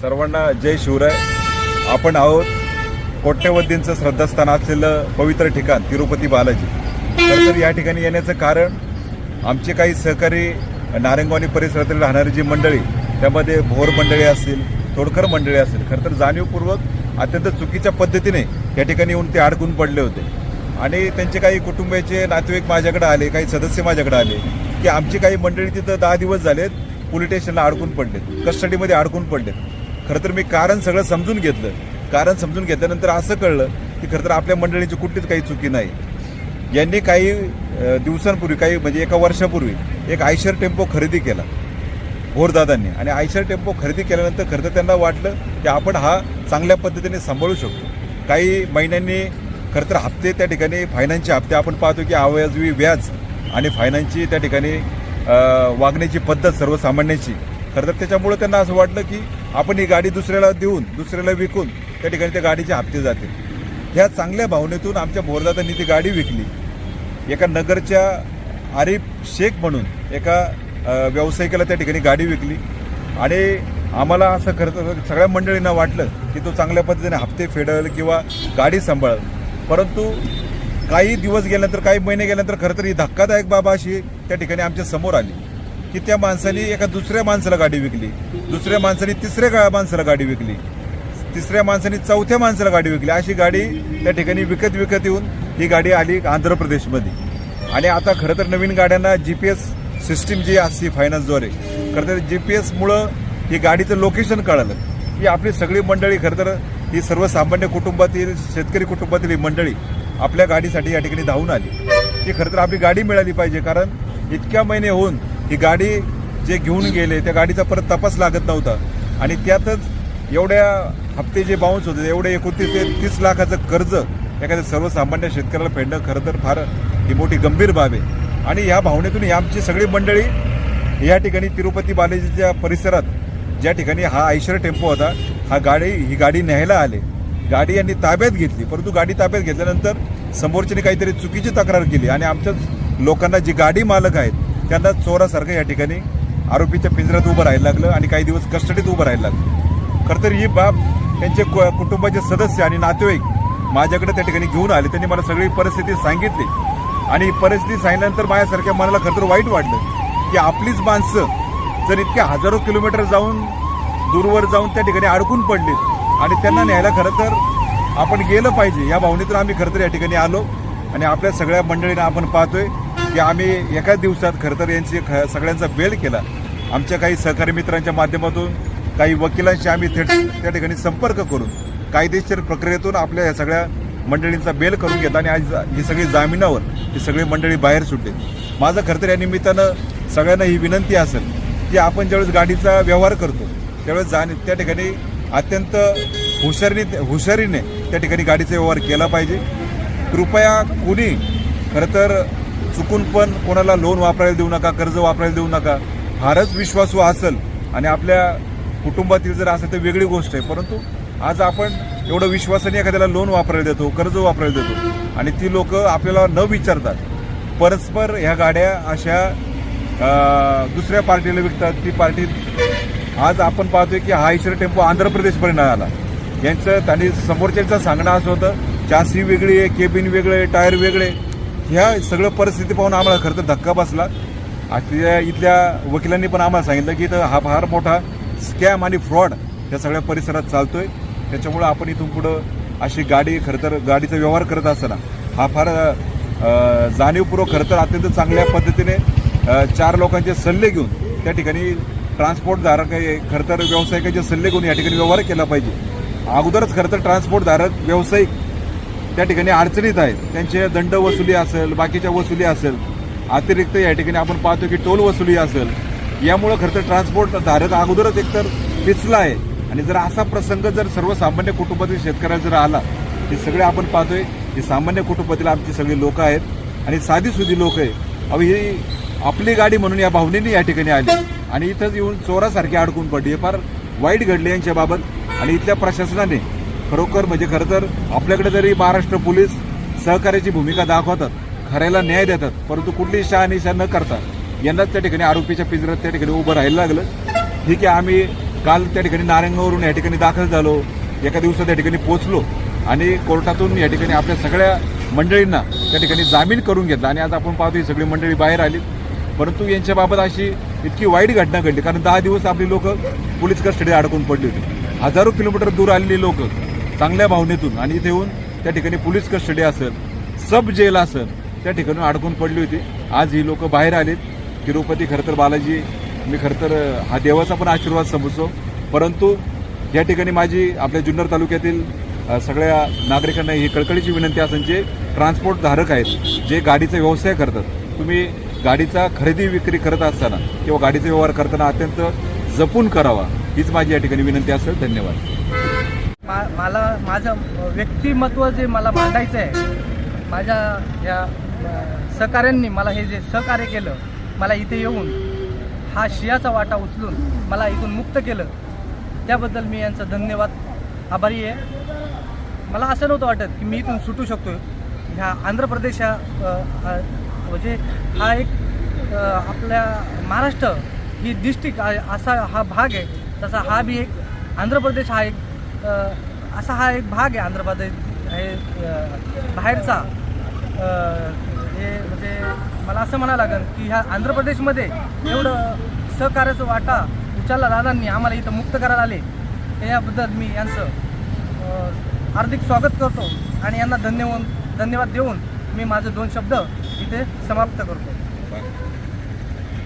सर्वांना जय शिवराय. आपण आहोत कोट्यवधींचं श्रद्धास्थान असलेलं पवित्र ठिकाण तिरुपती बालाजी. तर तर या ठिकाणी येण्याचं कारण आमचे काही सहकारी नारंगवाणी परिसरातील राहणारी जी मंडळी त्यामध्ये भोर मंडळी असतील तोडकर मंडळी असतील खरं तर जाणीवपूर्वक अत्यंत चुकीच्या पद्धतीने या ठिकाणी येऊन ते अडकून पडले होते. आणि त्यांचे काही कुटुंबाचे नातेवाईक माझ्याकडे आले काही सदस्य माझ्याकडे आले की आमची काही मंडळी तिथं दहा दिवस झालेत पोलीस स्टेशनला अडकून पडलेत कस्टडीमध्ये अडकून पडलेत. खरं तर मी कारण सगळं समजून घेतलं. कारण समजून घेतल्यानंतर असं कळलं की खरं तर आपल्या मंडळीची कुठलीच काही चुकी नाही. यांनी काही दिवसांपूर्वी काही म्हणजे एका वर्षापूर्वी एक आयशर टेम्पो खरेदी केला भोरदादांनी आणि आयशर टेम्पो खरेदी केल्यानंतर खरं तर त्यांना वाटलं की आपण हा चांगल्या पद्धतीने सांभाळू शकतो. काही महिन्यांनी खरं तर हप्ते त्या ठिकाणी फायनान्सचे हप्ते आपण पाहतो की अवयाजवी व्याज आणि फायनान्सची त्या ठिकाणी वागण्याची पद्धत सर्वसामान्यांची. खरं तर त्याच्यामुळं त्यांना असं वाटलं की आपण ही गाडी दुसऱ्याला देऊन दुसऱ्याला विकून त्या ठिकाणी त्या गाडीचे हप्ते जातील ह्या चांगल्या भावनेतून आमच्या बोरदातांनी ती गाडी विकली. एका नगरच्या आरिफ शेख म्हणून एका व्यावसायिकाला त्या ठिकाणी गाडी विकली. आणि आम्हाला असं खरं तर सगळ्या मंडळींना वाटलं की तो चांगल्या पद्धतीने हप्ते फेडल किंवा गाडी सांभाळल. परंतु काही दिवस गेल्यानंतर काही महिने गेल्यानंतर खरं तर ही धक्कादायक बाबा अशी त्या ठिकाणी आमच्यासमोर आली. की त्या माणसाने एका दुसऱ्या माणसाला गाडी विकली. दुसऱ्या माणसाने तिसऱ्या गा- माणसाला गाडी विकली. तिसऱ्या माणसाने चौथ्या माणसाला गाडी विकली. अशी गाडी त्या ठिकाणी विकत विकत येऊन ही गाडी आली आंध्र प्रदेशमध्ये. आणि आता खरं तर नवीन गाड्यांना जी पी एस सिस्टीम जी असते फायनान्सद्वारे खरं तर जी पी एसमुळं ही गाडीचं लोकेशन कळालं. ही आपली सगळी मंडळी खरं तर ही सर्वसामान्य कुटुंबातील शेतकरी कुटुंबातील ही मंडळी आपल्या गाडीसाठी या ठिकाणी धावून आली. ती खरं तर आपली गाडी मिळाली पाहिजे कारण इतक्या महिने होऊन ही गाडी जे घेऊन गेले त्या गाडीचा परत तपास लागत नव्हता. आणि त्यातच एवढ्या हप्ते जे बाउन्स होते एवढे एकोणतीस ते तीस लाखाचं कर्ज एखाद्या सर्वसामान्य शेतकऱ्याला फेडणं खरं तर फार ही मोठी गंभीर बाब आहे. आणि ह्या भावनेतून आमची सगळी मंडळी या ठिकाणी तिरुपती बालाजीच्या परिसरात ज्या ठिकाणी हा ऐश्वर टेम्पो होता हा गाडी ही गाडी न्यायला आले. गाडी यांनी ताब्यात घेतली परंतु गाडी ताब्यात घेतल्यानंतर समोरच्याने काहीतरी चुकीची तक्रार केली. आणि आमच्याच लोकांना जी गाडी मालक आहेत त्यांना चोरासारखं या ठिकाणी आरोपीच्या पिंजऱ्यात उभं राहायला लागलं आणि काही दिवस कस्टडीत उभं राहायला लागलं. खरं तर ही बाब त्यांचे कु- कुटुंबाचे सदस्य आणि नातेवाईक माझ्याकडे त्या ठिकाणी घेऊन आले. त्यांनी मला सगळी परिस्थिती सांगितली. आणि परिस्थिती सांगितल्यानंतर माझ्यासारख्या मनाला खरं तर वाईट वाटलं की आपलीच माणसं जर इतक्या हजारो किलोमीटर जाऊन दूरवर जाऊन त्या ठिकाणी अडकून पडलीत आणि त्यांना न्यायला खरं तर आपण गेलं पाहिजे या भावनेतून आम्ही खरं तर या ठिकाणी आलो. आणि आपल्या सगळ्या मंडळींना आपण पाहतोय. की आम्ही एकाच दिवसात खरं तर यांची ख सगळ्यांचा बेल केला. आमच्या काही सहकारी मित्रांच्या माध्यमातून काही वकिलांशी आम्ही थेट त्या ठिकाणी संपर्क करून कायदेशीर प्रक्रियेतून आपल्या या सगळ्या मंडळींचा बेल करून घेतला आणि आज ही सगळी जामिनावर ही सगळी मंडळी बाहेर सुटली. माझं खरं तर या निमित्तानं सगळ्यांना ही विनंती असेल की आपण ज्यावेळेस गाडीचा व्यवहार करतो त्यावेळेस जाणे त्या ठिकाणी अत्यंत हुशारीने हुशारीने त्या ठिकाणी गाडीचा व्यवहार केला पाहिजे. कृपया कुणी खरं तर चुकून पण कोणाला लोन वापरायला देऊ नका कर्ज वापरायला देऊ नका फारच विश्वासू असेल आणि आपल्या कुटुंबातील जर असेल तर वेगळी गोष्ट आहे. परंतु आज आपण एवढं विश्वासाने एखाद्याला लोन वापरायला देतो कर्ज वापरायला देतो आणि ती लोक आपल्याला न विचारतात. परस्पर ह्या गाड्या अशा दुसऱ्या पार्टीला विकतात. ती पार्टी आज आपण पाहतोय की हा इशर टेम्पो आंध्र प्रदेशपर्यंत आला. यांचं त्यांनी समोरच्यांचं सांगणं असं होतं चासी वेगळी आहे केबिन वेगळे टायर वेगळे. ह्या सगळं परिस्थिती पाहून आम्हाला खरं तर धक्का बसला. आपल्या इथल्या वकिलांनी पण आम्हाला सांगितलं की इथं हा फार मोठा स्कॅम आणि फ्रॉड या सगळ्या परिसरात चालतोय. त्याच्यामुळं आपण इथून पुढं अशी गाडी खरं तर गाडीचा व्यवहार करत असताना हा फार जाणीवपूर्वक खरं तर अत्यंत चांगल्या पद्धतीने चार लोकांचे सल्ले घेऊन त्या ठिकाणी ट्रान्सपोर्टधारक खरं तर व्यावसायिकांचे सल्ले घेऊन या ठिकाणी व्यवहार केला पाहिजे. अगोदरच खरं तर ट्रान्सपोर्टधारक व्यावसायिक त्या ठिकाणी अडचणीत आहेत. त्यांचे दंड वसुली असेल बाकीच्या वसुली असेल अतिरिक्त या ठिकाणी आपण पाहतो की टोल वसुली असेल. यामुळं खरं तर ट्रान्सपोर्ट धारक अगोदरच एकतर पिचला आहे. आणि जर असा प्रसंग जर सर्वसामान्य कुटुंबातील शेतकऱ्याला जर आला हे सगळे आपण पाहतोय. की सामान्य कुटुंबातील आमची सगळी लोक आहेत. आणि साधी सुधी लोक आहे अव ही आपली गाडी म्हणून या भावनेने या ठिकाणी आली. आणि इथंच येऊन चोरासारखी अडकून पडली. हे फार वाईट घडले यांच्याबाबत. आणि इथल्या प्रशासनाने खरोखर म्हणजे खरं तर आपल्याकडे जरी महाराष्ट्र पोलीस सहकार्याची भूमिका दाखवतात खऱ्याला न्याय देतात परंतु कुठलीही शहानिशा न करता यांनाच त्या ठिकाणी आरोपीच्या पिंजऱ्यात त्या ठिकाणी उभं राहायला लागलं. ठीक आहे आम्ही काल त्या ठिकाणी नारायणगावरून या ठिकाणी दाखल झालो एका दिवसात या ठिकाणी पोहोचलो आणि कोर्टातून या ठिकाणी आपल्या सगळ्या मंडळींना त्या ठिकाणी जामीन करून घेतला आणि आज आपण पाहतो ही सगळी मंडळी बाहेर आली. परंतु यांच्याबाबत अशी इतकी वाईट घटना घडली कारण दहा दिवस आपली लोक पोलीस कस्टडी अडकून पडली होती. हजारो किलोमीटर दूर आलेली लोक चांगल्या भावनेतून आणि इथे येऊन त्या ठिकाणी पोलीस कस्टडी असेल सब जेल असेल त्या ठिकाणी अडकून पडली होती. आज ही लोक बाहेर आलीत. तिरुपती खरं तर बालाजी मी खरं तर हा देवाचा पण आशीर्वाद समजतो. परंतु या ठिकाणी माझी आपल्या जुन्नर तालुक्यातील सगळ्या नागरिकांना ही कळकळीची विनंती असेल जे ट्रान्सपोर्ट धारक आहेत जे गाडीचा व्यवसाय करतात. तुम्ही गाडीचा खरेदी विक्री करत असताना किंवा गाडीचा व्यवहार करताना अत्यंत जपून करावा हीच माझी या ठिकाणी विनंती असेल. धन्यवाद. मा मला माझं व्यक्तिमत्व जे मला मांडायचं आहे माझ्या या सहकाऱ्यांनी मला हे जे सहकार्य केलं मला इथे येऊन हा शियाचा वाटा उचलून मला इथून मुक्त केलं त्याबद्दल मी यांचं धन्यवाद आभारी आहे. मला असं नव्हतं वाटत की मी इथून सुटू शकतो ह्या आंध्र प्रदेश ह्या म्हणजे हा एक आपल्या महाराष्ट्र ही डिस्ट्रिक्ट असा हा भाग आहे तसा हा बी एक आंध्र प्रदेश हा एक असा हा एक भाग आहे आंध्र प्रदेश हे बाहेरचा. हे म्हणजे मला असं म्हणावं लागेल की ह्या आंध्र प्रदेशमध्ये एवढं सहकार्याचं वाटा उचलला दादांनी आम्हाला इथं मुक्त करायला आले. याबद्दल मी यांचं हार्दिक स्वागत करतो आणि यांना धन्यवाद धन्यवाद देऊन मी माझे दोन शब्द इथे समाप्त करतो.